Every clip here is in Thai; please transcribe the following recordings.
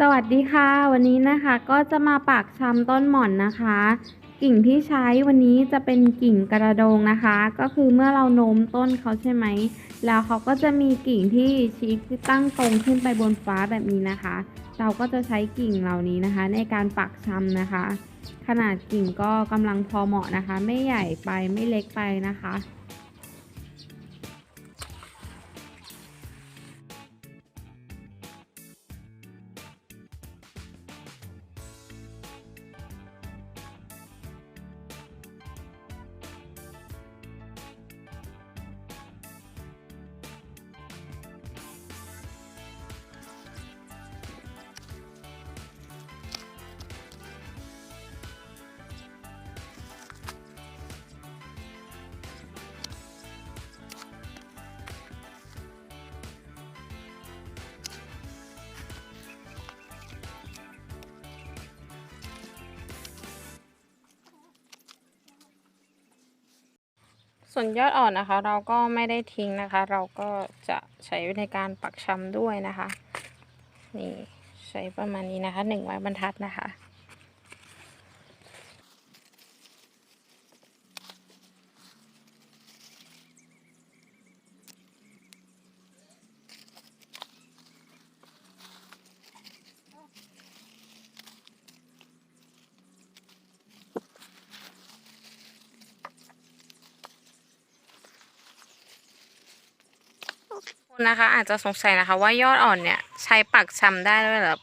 สวัสดีค่ะ วันนี้นะคะก็จะมาปากชำต้นหม่อนนะคะ กิ่งที่ใช้วันนี้จะเป็นกิ่งกระโดงนะคะ ก็คือเมื่อเราโน้มต้นเขาใช่ไหมแล้วเขาก็จะมีกิ่งที่ชี้ตั้งตรงขึ้นไปบนฟ้าแบบนี้นะคะ เราก็จะใช้กิ่งเหล่านี้นะคะ ในการปักชำนะคะ ขนาดกิ่งก็กำลังพอเหมาะนะคะ ไม่ใหญ่ไปไม่เล็กไปนะคะ ส่วนยอดอ่อนนะคะ เราก็ไม่ได้ทิ้งนะคะ เราก็จะใช้ในการปักชำด้วยนะคะ นี่ใช้ประมาณนี้นะคะหนึ่งไม้บรรทัดนะคะ คุณนะคะอาจจะสงสัยนะคะ ว่ายอดอ่อนเนี่ยใช้ปักชำได้ด้วยเหรอ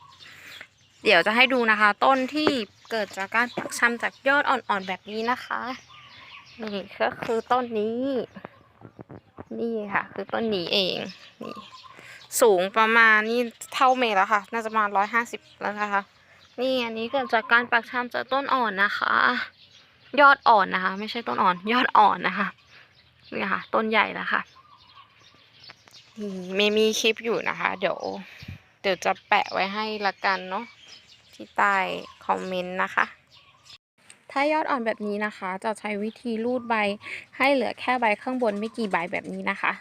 เดี๋ยวจะให้ดูนะคะ ต้นที่เกิดจากการปักชำจากยอดอ่อนๆแบบนี้นะคะ นี่ก็คือต้นนี้ นี่ค่ะ คือต้นนี้เองนี่สูงประมาณนี่เท่าเมตรแล้วค่ะ น่าจะประมาณร้อยห้าสิบแล้วนะคะ นี่อันนี้เกิดจากการปักชำจากต้นอ่อนนะคะ ยอดอ่อนนะคะ ไม่ใช่ต้นอ่อน ยอดอ่อนนะคะนี่ค่ะ ต้นใหญ่แล้วค่ะ มเมย์มีคลิปอยู่นะคะ เดี๋ยว เดี๋ยวจะแปะไว้ให้ละกันเนาะที่ใต้คอมเมนต์นะคะ ถ้ายอดอ่อนแบบนี้นะคะ จะใช้วิธีรูดใบให้เหลือแค่ใบข้างบนไม่กี่ใบแบบนี้นะคะ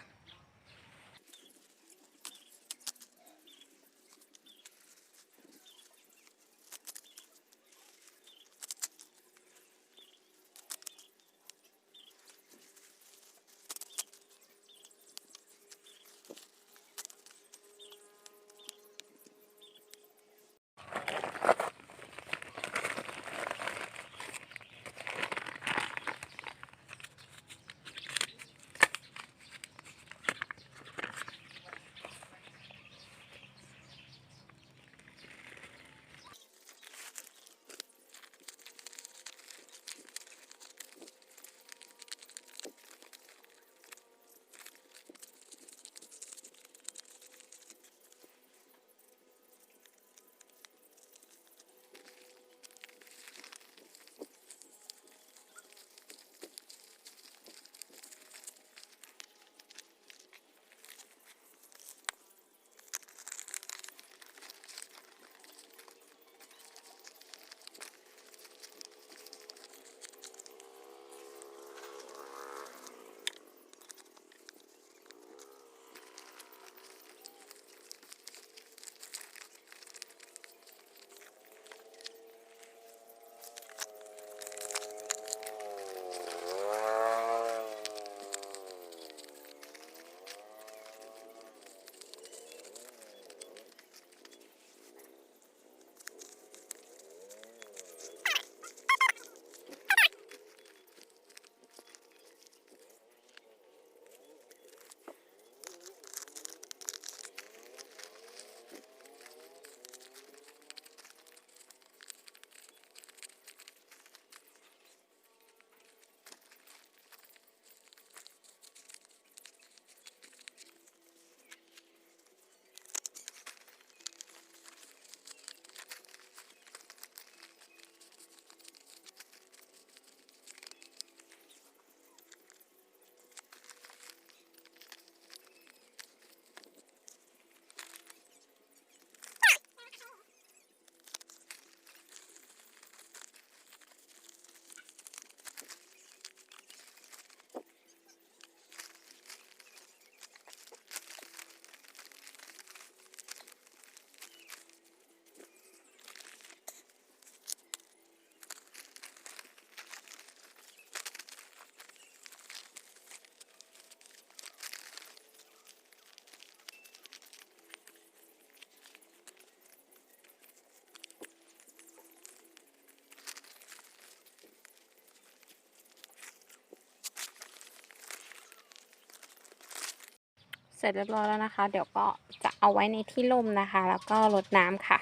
เสร็จเรียบร้อยแล้วนะคะ เดี๋ยวก็จะเอาไว้ในที่ร่มนะคะ แล้วก็รดน้ำค่ะ